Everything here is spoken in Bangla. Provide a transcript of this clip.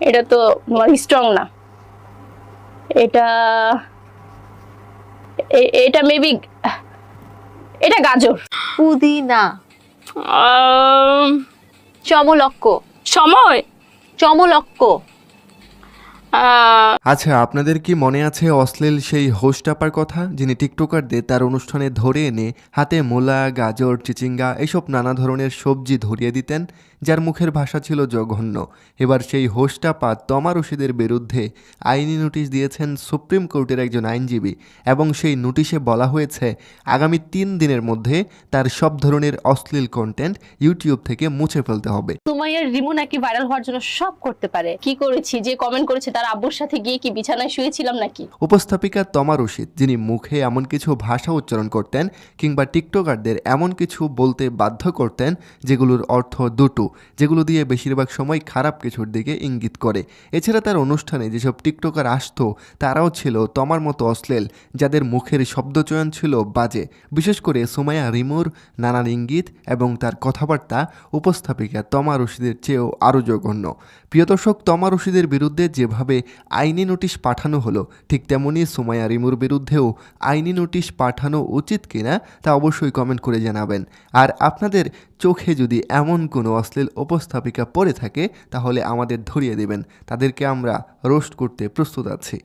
এটা তো স্ট্রং না। এটা এটা মেবি এটা গাজর। পুদিনা। চমলক্ক। সময়। চমলক্ক। আচ্ছা আপনাদের কি মনে আছে অশ্লীল সেই হোস্ট আপার কথা যিনি টিকটকারদের তার অনুষ্ঠানে ধরে এনে হাতে মূলা গাজর চিচিঙ্গা এসব নানা ধরনের সবজি ধরিয়ে দিতেন যার মুখের ভাষা ছিল জঘন্য। এবার সেই হোস্ট আপা তমা রশিদের বিরুদ্ধে আইনি নোটিশ দিয়েছেন সুপ্রিম কোর্টের একজন আইনজীবী এবং সেই নোটিশে বলা হয়েছে আগামী তিন দিনের মধ্যে তার সব ধরনের অশ্লীল কন্টেন্ট ইউটিউব থেকে মুছে ফেলতে হবে। সুমাইয়ার রিমু নাকি ভাইরাল হওয়ার জন্য সব করতে পারে। কি করেছি? যে কমেন্ট করেছে তার আব্বুর সাথে গিয়ে কি বিছানায় শুয়েছিলাম নাকি? উপস্থাপিকা তমা রশিদ, যিনি মুখে এমন কিছু ভাষা উচ্চারণ করতেন কিংবা টিকটকারদের এমন কিছু বলতে বাধ্য করতেন যেগুলোর অর্থ দুটো, যেগুলো দিয়ে বেশিরভাগ সময় খারাপ কিছুর দিকে ইঙ্গিত করে। এছাড়া তার অনুষ্ঠানে যেসব টিকটকার আসতো, তারাও ছিল তমার মতো অশ্লীল, যাদের মুখের শব্দচয়ন ছিল বাজে। বিশেষ করে সুমাইয়া রিমুর নানান ইঙ্গিত এবং তার কথাবার্তা উপস্থাপিকা তমা রশিদের চেয়েও আরও জঘন্য। প্রিয় দর্শক, তমা রশিদের বিরুদ্ধে যেভাবে আইনি নোটিশ পাঠানো হলো। ঠিক তেমনই সুমাইয়া রিমুর বিরুদ্ধেও আইনি নোটিশ পাঠানো উচিত কিনা তা অবশ্যই কমেন্ট করে জানাবেন। আর আপনাদের চোখে যদি এমন কোনো অশ্লীল উপস্থাপিকা পড়ে থাকে, তাহলে আমাদের ধরিয়ে দেবেন। তাদেরকে আমরা রোস্ট করতে প্রস্তুত আছি।